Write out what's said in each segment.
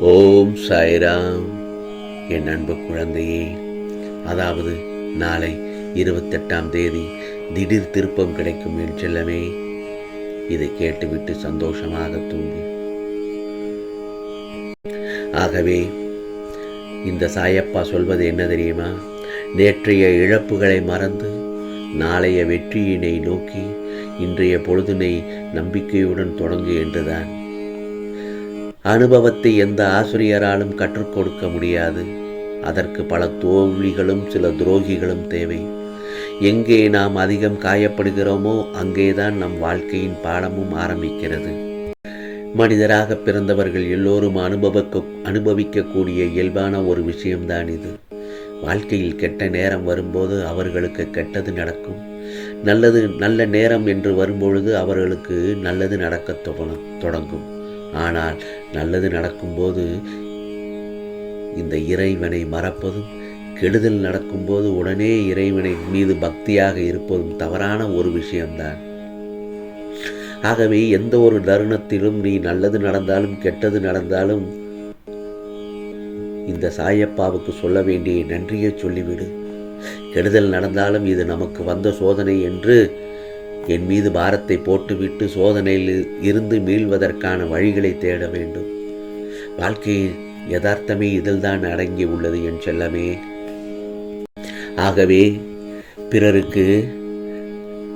ஓம் சாய்ராம். என் அன்பு குழந்தையே அதாவது நாளை இருபத்தெட்டாம் தேதி திடீர் திருப்பம் கிடைக்கும் என் செல்லமே இதை கேட்டுவிட்டு சந்தோஷமாக தூங்கு. ஆகவே இந்த சாயப்பா சொல்வது என்ன தெரியுமா? நேற்றைய இழப்புகளை மறந்து நாளைய வெற்றியினை நோக்கி இன்றைய பொழுதினை நம்பிக்கையுடன் தொடங்கு என்றுதான். அனுபவத்தை எந்த ஆசிரியராலும் கற்றுக் கொடுக்க முடியாது. அதற்கு பல தோல்விகளும் சில துரோகிகளும் தேவை. எங்கே நாம் அதிகம் காயப்படுகிறோமோ அங்கேதான் நம் வாழ்க்கையின் பாடமும் ஆரம்பிக்கிறது. மனிதராக பிறந்தவர்கள் எல்லோரும் அனுபவக்க அனுபவிக்கக்கூடிய இயல்பான ஒரு விஷயம்தான் இது. வாழ்க்கையில் கெட்ட நேரம் வரும்போது அவர்களுக்கு கெட்டது நடக்கும். நல்லது நல்ல நேரம் என்று வரும்பொழுது அவர்களுக்கு நல்லது நடக்க தொடங்கும் தொடங்கும். ஆனால் நல்லது நடக்கும்போது இந்த இறைவனை மறப்பதும் கெடுதல் நடக்கும்போது உடனே இறைவனை மீது பக்தியாக இருப்பதும் தவறான ஒரு விஷயம்தான். ஆகவே எந்த ஒரு தருணத்திலும் நீ நல்லது நடந்தாலும் கெட்டது நடந்தாலும் இந்த சாயப்பாவுக்கு சொல்ல வேண்டிய நன்றியை சொல்லிவிடு. கெடுதல் நடந்தாலும் இது நமக்கு வந்த சோதனை என்று என் மீது பாரத்தை போட்டுவிட்டு சோதனையில் இருந்து மீள்வதற்கான வழிகளை தேட வேண்டும். வாழ்க்கையில் யதார்த்தமே இதில்தான் அடங்கி உள்ளது என் செல்லமே. ஆகவே பிறருக்கு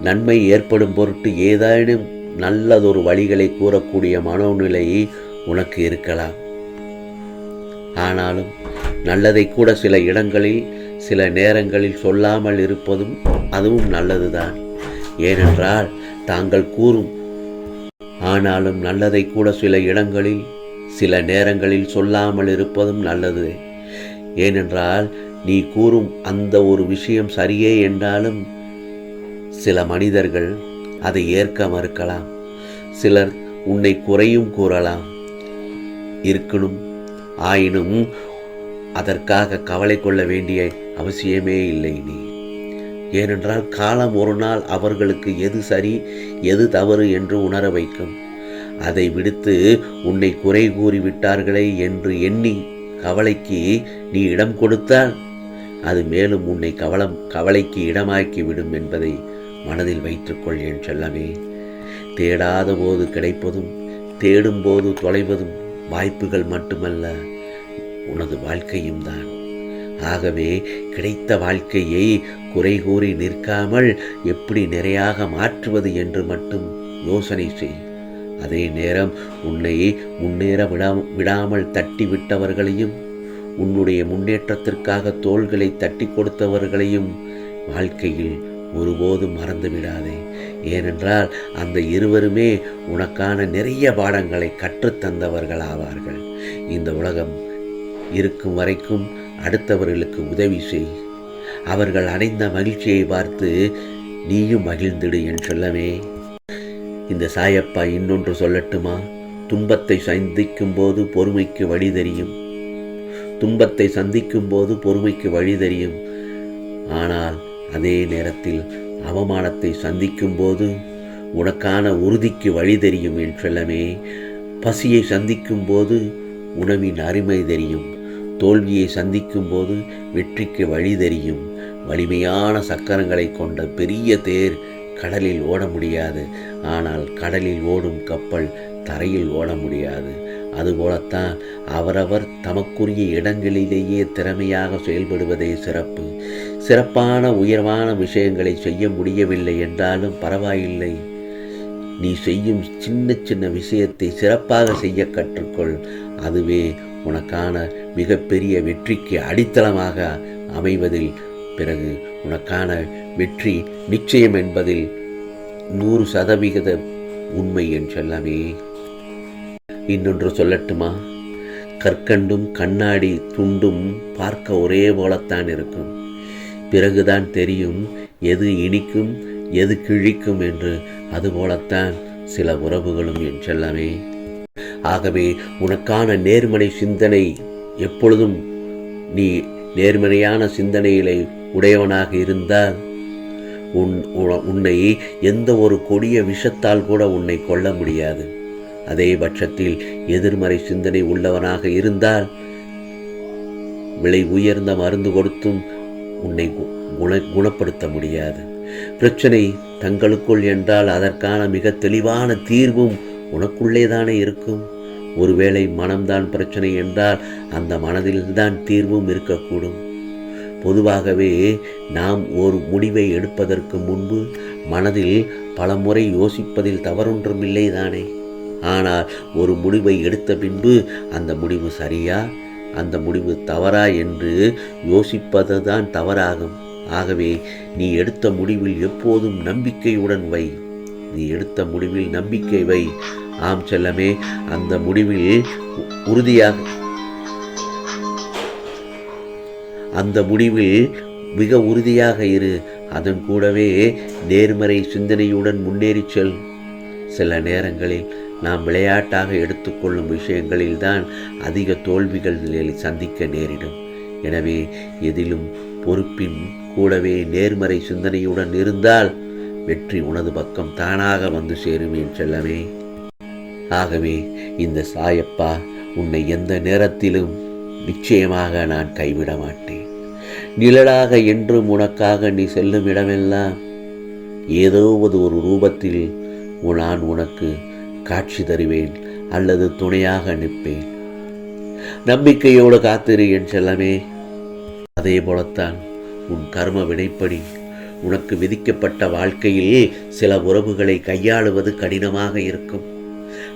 நன்மை ஏற்படும் பொருட்டு ஏதேனும் நல்லதொரு வழிகளை கூறக்கூடிய மனோநிலை உனக்கு இருக்கலாம். ஆனாலும் நல்லதை கூட சில இடங்களில் சில நேரங்களில் சொல்லாமல் இருப்பதும் அதுவும் நல்லதுதான். ஏனென்றால் தாங்கள் கூறும் ஆனாலும் நல்லதை கூட சில இடங்களில் சில நேரங்களில் சொல்லாமல் இருப்பதும் நல்லது. ஏனென்றால் நீ கூறும் அந்த ஒரு விஷயம் சரியே என்றாலும் சில மனிதர்கள் அதை ஏற்க மறுக்கலாம். சிலர் உன்னை குறையும் கூறலாம். இருக்கணும் ஆயினும் அதற்காக கவலை கொள்ள வேண்டிய அவசியமே இல்லை நீ. ஏனென்றால் காலம் ஒரு நாள் அவர்களுக்கு எது சரி எது தவறு என்று உணர வைக்கும். அதை விடுத்து உன்னை குறை கூறி விட்டார்களே என்று எண்ணி கவலைக்கு நீ இடம் கொடுத்தால் அது மேலும் உன்னை கவலம் கவலைக்கு இடமாக்கி விடும் என்பதை மனதில் வைத்துக்கொள் என் செல்லமே. தேடாத போது கிடைப்பதும் தேடும் போது தொலைவதும் வாய்ப்புகள் மட்டுமல்ல உனது வாழ்க்கையும் தான். ஆகவே கிடைத்த வாழ்க்கையை குறை கூறி நிற்காமல் எப்படி நிறையாக மாற்றுவது என்று மட்டும் யோசனை செய். அதே நேரம் உன்னை முன்னேற விடா விடாமல் தட்டி விட்டவர்களையும் உன்னுடைய முன்னேற்றத்திற்காக தோள்களை தட்டி கொடுத்தவர்களையும் வாழ்க்கையில் ஒருபோதும் மறந்து விடாதே ஏனென்றால் அந்த இருவருமே உனக்கான நிறைய பாடங்களை கற்றுத்தந்தவர்கள் ஆவார்கள் இந்த உலகம் இருக்கும் வரைக்கும் அடுத்தவர்களுக்கு உதவி செய். அவர்கள் அடைந்த மகிழ்ச்சியை பார்த்து நீயும் மகிழ்ந்திடு என் சொல்லவே. இந்த சாயப்பா இன்னொன்று சொல்லட்டுமா? துன்பத்தை சந்திக்கும் போது பொறுமைக்கு வழி தெரியும். துன்பத்தை சந்திக்கும் போது பொறுமைக்கு வழி தெரியும். ஆனால் அதே நேரத்தில் அவமானத்தை சந்திக்கும் போது உனக்கான உறுதிக்கு வழி தெரியும் என்றெல்லாமே பசியை சந்திக்கும் போது உணவின் அருமை தெரியும். தோல்வியை சந்திக்கும் போது வெற்றிக்கு வழி தெரியும். வலிமையான சக்கரங்களை கொண்ட பெரிய தேர் கடலில் ஓட முடியாது. ஆனால் கடலில் ஓடும் கப்பல் தரையில் ஓட முடியாது. அதுபோலத்தான் அவரவர் தமக்குரிய இடங்களிலேயே திறமையாக செயல்படுவதே சிறப்பு. சிறப்பான உயர்வான விஷயங்களை செய்ய முடியவில்லை என்றாலும் பரவாயில்லை. நீ செய்யும் சின்ன சின்ன விஷயத்தை சிறப்பாக செய்ய கற்றுக்கொள். அதுவே உனக்கான மிகப்பெரிய வெற்றிக்கு அடித்தளமாக அமைவதில் பிறகு உனக்கான வெற்றி நிச்சயம் என்பதில் நூறு சதவிகித உண்மை என் செல்லமே. இன்னொன்று சொல்லட்டுமா? கற்கண்டும் கண்ணாடி துண்டும் பார்க்க ஒரே போலத்தான் இருக்கும். பிறகுதான் தெரியும் எது இனிக்கும் எது கிழிக்கும் என்று. அதுபோலத்தான் சில உறவுகளும் என் செல்லமே. ஆகவே உனக்கான நேர்மறை சிந்தனை எப்பொழுதும் நீ நேர்மறையான சிந்தனைகளை உடையவனாக இருந்தால் உன் உன்னை எந்த ஒரு கொடிய விஷத்தால் கூட உன்னை கொல்ல முடியாது. அதே பட்சத்தில் எதிர்மறை சிந்தனை உள்ளவனாக இருந்தால் விலை உயர்ந்த மருந்து கொடுத்தும் உன்னை கு- குண குணப்படுத்த முடியாது. பிரச்சனை தங்களுக்குள் என்றால் அதற்கான மிக தெளிவான தீர்வும் உனக்குள்ளே தானே இருக்கும். ஒருவேளை மனம்தான் பிரச்சனை என்றால் அந்த மனதில்தான் தீர்வும் இருக்கக்கூடும். பொதுவாகவே நாம் ஒரு முடிவை எடுப்பதற்கு முன்பு மனதில் பல முறை யோசிப்பதில் தவறொன்றுமில்லை தானே. ஆனால் ஒரு முடிவை எடுத்த பின்பு அந்த முடிவு சரியா அந்த முடிவு தவறா என்று யோசிப்பது தான் தவறாகும். ஆகவே நீ எடுத்த முடிவில் எப்போதும் நம்பிக்கையுடன் வை. நீ எடுத்த முடிவில் நம்பிக்கை வை. ஆம் செல்லமே அந்த முடிவில் உ- உறுதியாக அந்த முடிவில் மிக உறுதியாக இரு. அதன் கூடவே நேர்மறை சிந்தனையுடன் முன்னேறிச் செல். சில நேரங்களில் நாம் விளையாட்டாக எடுத்துக்கொள்ளும் விஷயங்களில்தான் அதிக தோல்விகள் சந்திக்க நேரிடும். எனவே எதிலும் பொறுப்பின் கூடவே நேர்மறை சிந்தனையுடன் இருந்தால் வெற்றி உனது பக்கம் தானாக வந்து சேரும் என் செல்லமே. ஆகவே இந்த சாயப்பா உன்னை எந்த நேரத்திலும் நிச்சயமாக நான் கைவிட மாட்டேன். நிழலாக என்றும் உனக்காக நீ செல்லும் இடமெல்லாம் ஏதோ ஒரு ரூபத்தில் நான் உனக்கு காட்சி தருவேன் அல்லது துணையாக நிற்பேன். நம்பிக்கையோடு காத்திரு என் செல்லமே. அதே போலத்தான் உன் கர்ம வினைப்படி உனக்கு விதிக்கப்பட்ட வாழ்க்கையில் சில உறவுகளை கையாளுவது கடினமாக இருக்கும்.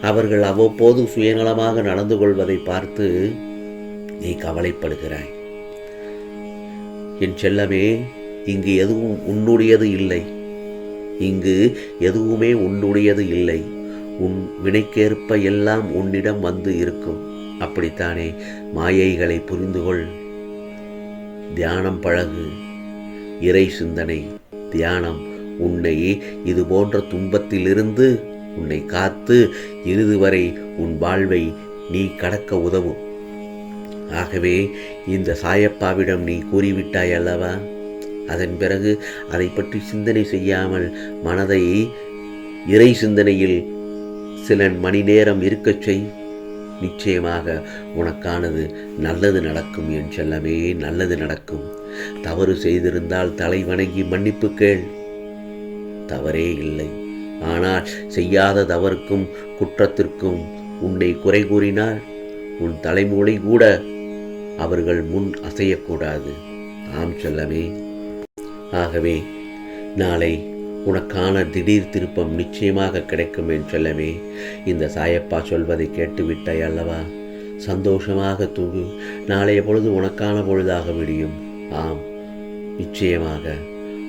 அவர்கள் அவ்வப்போது சுயநலமாக நடந்து கொள்வதை பார்த்து நீ கவலைப்படுகிறாய். என் செல்லமே இங்கு எதுவும் உன்னுடையது இல்லை. இங்கு எதுவுமே உன்னுடையது இல்லை. உன் வினைக்கேற்ப எல்லாம் உன்னிடம் வந்து இருக்கும். அப்படித்தானே மாயைகளை புரிந்து கொள். தியானம் பழகு. இறை சிந்தனை தியானம். உன்னை இது போன்ற துன்பத்திலிருந்து உன்னை காத்து இறுதி வரை உன் வாழ்வை நீ கடக்க உதவும். ஆகவே இந்த சாயப்பாவிடம் நீ கூறிவிட்டாய் அல்லவா? அதன் பிறகு அதை பற்றி சிந்தனை செய்யாமல் மனதை இறை சிந்தனையில் சில மணி நேரம் இருக்கச் செய். நிச்சயமாக உனக்கானது நல்லது நடக்கும் என் செல்லமே நல்லது நடக்கும். தவறு செய்திருந்தால் தலை வணங்கி மன்னிப்பு கேள். தவறே இல்லை. ஆனால் செய்யாத தவறுக்கும் குற்றத்திற்கும் உன்னை குறை கூறினால் உன் தலைமூளை கூட அவர்கள் முன் அசையக்கூடாது. ஆம் செல்லமே. ஆகவே நாளை உனக்கான திடீர் திருப்பம் நிச்சயமாக கிடைக்கும் என் செல்லமே. இந்த சாயப்பா சொல்வதை கேட்டுவிட்டாய் அல்லவா? சந்தோஷமாக தூங்கு. நாளைய பொழுது உனக்கான பொழுதாக விடியும். ஆம் நிச்சயமாக.